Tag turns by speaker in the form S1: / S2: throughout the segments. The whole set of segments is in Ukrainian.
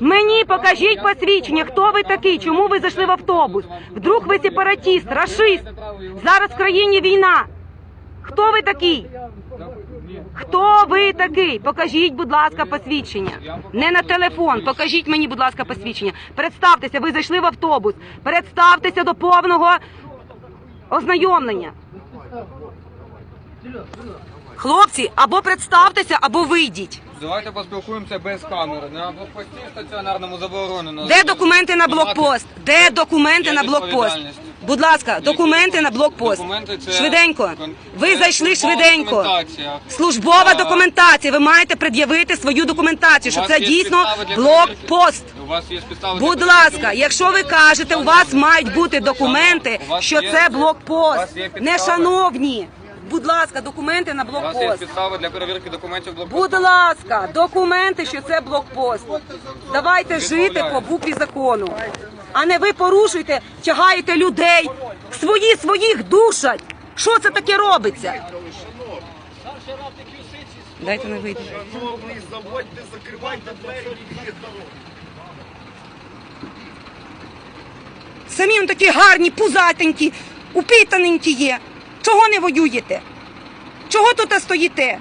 S1: Мені покажіть посвідчення, хто ви такий, чому ви зайшли в автобус? Вдруг ви сепаратіст, рашист. Зараз в країні війна. Хто ви такий? Хто ви такий? Покажіть, будь ласка, посвідчення. Не на телефон. Покажіть мені, будь ласка, посвідчення. Представтеся, ви зайшли в автобус. Представтеся до повного ознайомлення. Хлопці, або представтеся, або вийдіть.
S2: Давайте поспілкуємося без камери. На блокпості стаціонарному заборонено.
S1: Де документи на блокпост? Де документи
S2: Є
S1: на блокпост?
S2: відповідальність.
S1: Будь ласка, документи на блокпост.
S2: Документи це
S1: Швиденько.
S2: кон-
S1: Ви
S2: це
S1: зайшли
S2: службова
S1: швиденько.
S2: документація.
S1: Службова
S2: А,
S1: документація. Ви маєте пред'явити свою документацію,
S2: у
S1: що
S2: вас
S1: це
S2: є
S1: дійсно
S2: підстави для
S1: блокпост.
S2: перевірки? У вас є підстави для
S1: Будь
S2: перевірки?
S1: ласка, якщо ви кажете, у вас мають бути документи, що це
S2: у
S1: блокпост.
S2: є підстави?
S1: Не шановні. Будь ласка, документи на
S2: У вас є
S1: блокпост.
S2: підстави для перевірки документів блокпосту?
S1: Будь ласка, документи, що це блокпост. Давайте жити по букві закону. А не ви порушуєте, тягаєте людей, свої своїх душать. Що це таке робиться? Дайте не вийти.
S3: заводьте, закривайте двері.
S1: Самі он такі гарні, пузатенькі, упитаненькі є. Чого не воюєте? Чого тут стоїте?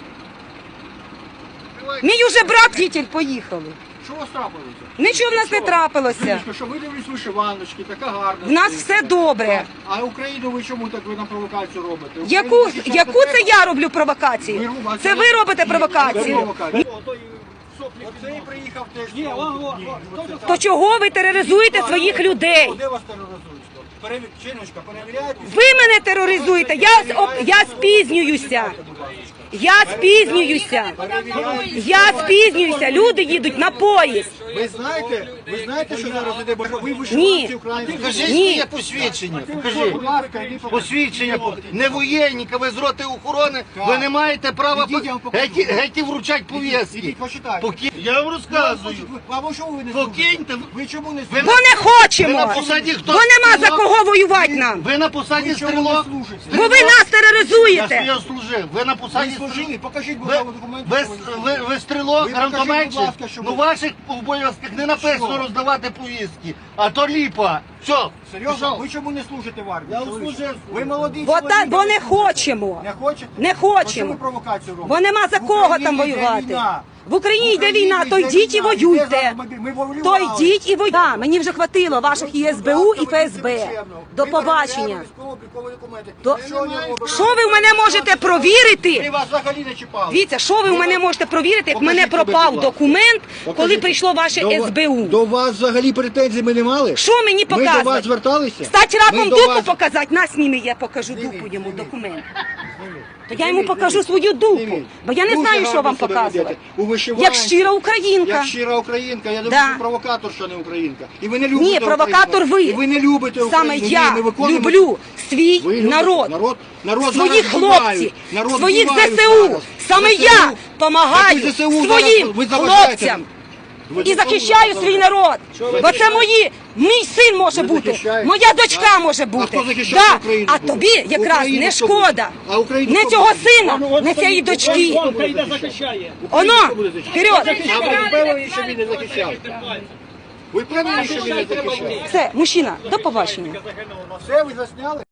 S1: Мій уже брат вітель поїхали.
S3: Що у вас трапилося?
S1: Нічого в нас не трапилося.
S3: Що ви дивлюсь вишиваночки, така гарна.
S1: В нас все добре.
S3: А Україну ви чому так ви на провокацію робите?
S1: Яку,
S3: Україну
S1: яку це я роблю провокацію? Це ви робите провокацію.
S3: Приїхав теж.
S1: То чого ви тероризуєте своїх людей?
S3: Де вас тероризують? Перевір... Перевіряйте.
S1: Ви мене тероризуєте. Я, я спізнююся. Я спізнююся. Я спізнююся. Люди їдуть на поїзд.
S3: Ви знаєте, ви знаєте, що зараз іде, бо ви
S1: Ні.
S3: вишиванці українські.
S4: Покажіть
S1: Ні.
S4: своє посвідчення. Покажіть.
S3: Будь ласка.
S4: Посвідчення. пок- Не воєнніка, ви з роти охорони, ви не маєте права
S3: Ідіть, я вам покажу.
S4: геть, геть вручать пов'язки.
S3: Ідіть, почитайте.
S4: Поки... Я вам розказую.
S3: А ви чому ви не
S4: Покиньте.
S3: Ви чому не
S4: Ви
S1: Бо не
S4: Ви
S1: хочемо.
S4: на посаді хто?
S1: Бо нема за кого воювати нам.
S4: Ви на посаді
S3: Ви чому не
S4: стрілок?
S3: служите?
S1: Бо ви нас тероризуєте.
S4: Я служив. Ви на посаді
S3: служили, покажіть, будь ласка, документи.
S4: ви,
S3: що ви
S4: ви, ви стрілок,
S3: Ви покажіть,
S4: гранатометчик?
S3: будь ласка, що ви-
S4: Ну ваших обов'язках не написано роздавати повістки, а то ліпа. Все.
S3: Серйозно, ви чому не служите в армії?
S4: Я служив.
S3: Ви молодий
S1: Бо, та, бо не хочемо.
S3: Не хочете?
S1: Не хочемо.
S3: чому провокацію робите?
S1: Бо нема за
S3: В
S1: кого
S3: Україні
S1: там
S3: йде
S1: воювати.
S3: війна.
S1: В Україні йде війна, то йдіть і воюйте. То йдіть і воюйте. Да, Мені вже хватило ваших і СБУ, і ФСБ. До побачення. То- Що ви в мене можете
S3: Ми
S1: провірити?
S3: вас взагалі не чіпали.
S1: Дивіться, що ви в мене можете провірити, як в
S3: Покажіть
S1: мене пропав
S3: ласка.
S1: документ, коли
S3: Покажіть.
S1: прийшло ваше
S3: До ва-
S1: СБУ.
S3: До вас взагалі претензій ми не мали?
S1: Що мені
S3: Ми до вас зверталися?
S1: Стать
S3: Ми
S1: раком
S3: до
S1: дупу
S3: вас-
S1: показати, на сніми, я покажу дупу йому документ. То я йому покажу свою дупу, бо я не знаю, що вам показувати. Як щира українка.
S3: Як щира українка, я думаю,
S1: Да.
S3: що провокатор, що не українка. І ви не любите
S1: Ні, провокатор
S3: Україну.
S1: ви.
S3: І ви не любите
S1: Саме
S3: Україну. Ні,
S1: я
S3: ми виконуємо-
S1: люблю свій
S3: Ви любите.
S1: народ,
S3: народ, народ
S1: своїх
S3: зараз вбивають.
S1: хлопців,
S3: народ
S1: своїх
S3: вбивають
S1: ЗСУ.
S3: зараз.
S1: Саме
S3: ЗСУ.
S1: я
S3: Так ви ЗСУ
S1: своїм
S3: ви заважаєте
S1: хлопцям. І захищаю свій народ. Бо це мої, мій син може бути, моя дочка може бути. Да. А тобі якраз не шкода. Не цього сина, не цієї дочки. Оно, вперед.
S3: А ви впевнені, що він не захищав? Ви впевнені, що він не захищав?
S1: Все, мужчина, до побачення.
S3: Все, ви засняли?